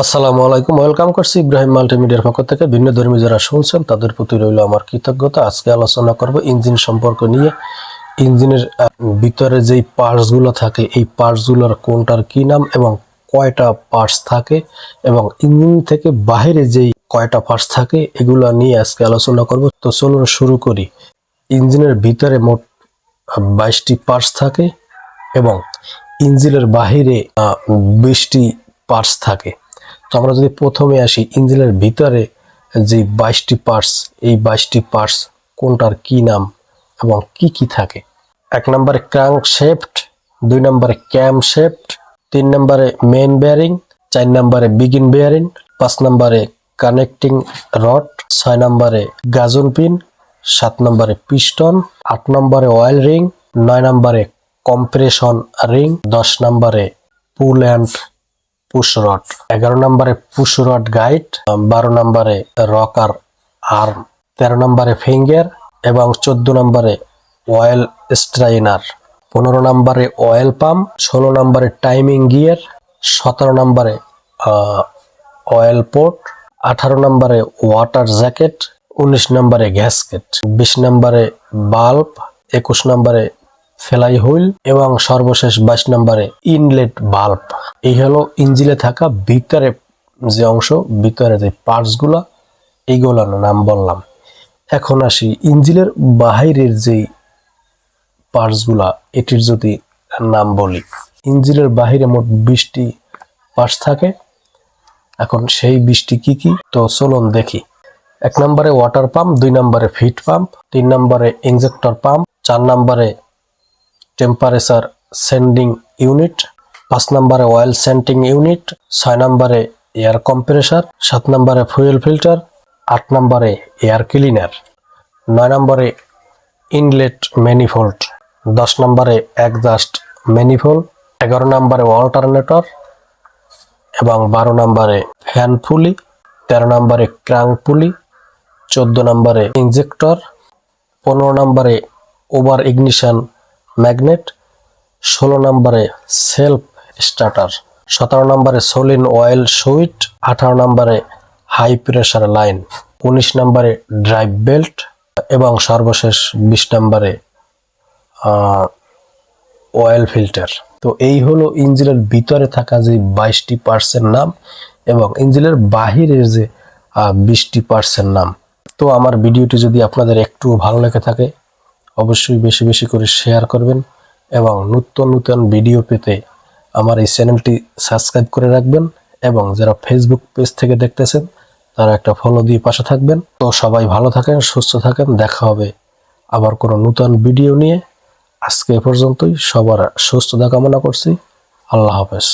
আসসালামু আলাইকুম, ওয়েলকাম করছি ইব্রাহিম মাল্টিমিডিয়ার পক্ষ থেকে। ভিন্ন ধর্মী যারা শুনছেন, তাদের প্রতি রইল আমার কৃতজ্ঞতা। আজকে আলোচনা করব ইঞ্জিন সম্পর্ক নিয়ে। ইঞ্জিনের ভিতরে যেই পার্টসগুলো থাকে, এই পার্টসগুলোর কোনটার কি নাম এবং কয়টা পার্টস থাকে এবং ইঞ্জিন থেকে বাইরে যেই কয়টা পার্টস থাকে, এগুলো নিয়ে আজকে আলোচনা করব। তো চলুন শুরু করি। ইঞ্জিনের ভিতরে মোট বাইশটি পার্টস থাকে এবং ইঞ্জিনের বাহিরে বিশটি পার্টস থাকে। তো আমরা যদি প্রথমে আসি ইঞ্জিনের ভিতরে যে বাইশটি পার্টস এই বাইশটি পার্টস কোনটার কি নাম এবং কি কি থাকে? এক নম্বরে ক্রাঙ্ক শেফট দুই নম্বরে ক্যাম শেফট তিন নম্বরে মেন বেয়ারিং চার নম্বরে বিগিন বেয়ারিং পাঁচ নম্বরে কানেক্টিং রড ছয় নম্বরে গাজন পিন সাত নম্বরে পিস্টন আট নম্বরে অয়েল রিং নয় নম্বরে কম্প্রেশন রিং দশ নম্বরে পুল অ্যান্ড পুশ রড। এগারো নম্বরে পুশ রড গাইড বারো নম্বরে রকার আর্ম, তেরো নম্বরে ফিঙ্গার এবং চোদ্দ নম্বরে অয়েল স্ট্রাইনার, পনেরো নম্বরে অয়েল পাম্প, ষোলো নম্বরে টাইমিং গিয়ার, সতেরো নম্বরে অয়েল পোর্ট, আঠারো নম্বরে ওয়াটার জ্যাকেট, উনিশ নম্বরে গ্যাসকেট, বিশ নম্বরে বাল্ব, একুশ নম্বরে ফেলাই হুইল এবং সর্বশেষ বাইশ নম্বরে ইনলেট বাল্ব। এই হলো ইঞ্জিলে থাকা ভিতরে যে অংশ ভিতরে যে পার্টসগুলো এইগুলোর নাম বললাম। এখন আসি ইঞ্জিলের বাহিরের যেই পার্টসগুলা, এটির যদি নাম বলি। ইঞ্জিলের বাহিরে মোট বিশটি পার্টস থাকে। এখন সেই বৃষ্টি কি কি? তো চলুন দেখি। এক নম্বরে ওয়াটার পাম্প, দুই নম্বরে ফিট পাম্প, তিন নম্বরে ইনজেক্টর পাম্প, চার নম্বরে টেম্পারেচার সেন্ডিং ইউনিট, পাঁচ নম্বরে অয়েল সেন্টিং ইউনিট, ছয় নম্বরে এয়ার কম্প্রেসার, সাত নম্বরে ফুয়েল ফিল্টার, আট নম্বরে এয়ার ক্লিনার, নয় নম্বরে ইনলেট ম্যানিফোল্ড, দশ নম্বরে একজাস্ট ম্যানিফোল্ড, এগারো নম্বরে অল্টারনেটর এবং বারো নম্বরে ফ্যান পুলি, তেরো নম্বরে ক্রাং পুলি, চোদ্দ নম্বরে ইনজেক্টর, পনেরো নম্বরে ওভার ইগনিশন ম্যাগনেট, ষোলো নম্বরে সেলফ স্টার্টার, সতেরো নম্বরে সোলিন অয়েল সুইট, আঠারো নম্বরে হাই প্রেশার লাইন, উনিশ নম্বরে ড্রাইভ বেল্ট এবং সর্বশেষ বিশ নম্বরে অয়েল ফিল্টার। তো এই হলো ইঞ্জিনের ভিতরে থাকা যে বাইশটি পার্সেন্ট নাম এবং ইঞ্জিনের বাহিরের যে বিশটি পার্সেন্ট নাম। তো আমার ভিডিওটি যদি আপনাদের একটু ভালো লেগে থাকে অবশ্যই বেশি বেশি করে শেয়ার করবেন এবং নতুন নতুন ভিডিও পেতে আমার এই চ্যানেলটি সাবস্ক্রাইব করে রাখবেন এবং যারা ফেসবুক পেজ থেকে দেখতেছেন, তারা একটা ফলো দিয়ে পাশে থাকবেন। তো সবাই ভালো থাকেন, সুস্থ থাকেন, দেখা হবে আবার কোনো নতুন ভিডিও নিয়ে। আজকে এ পর্যন্তই, সবার সুস্থতা কামনা করছি। আল্লাহ হাফেজ।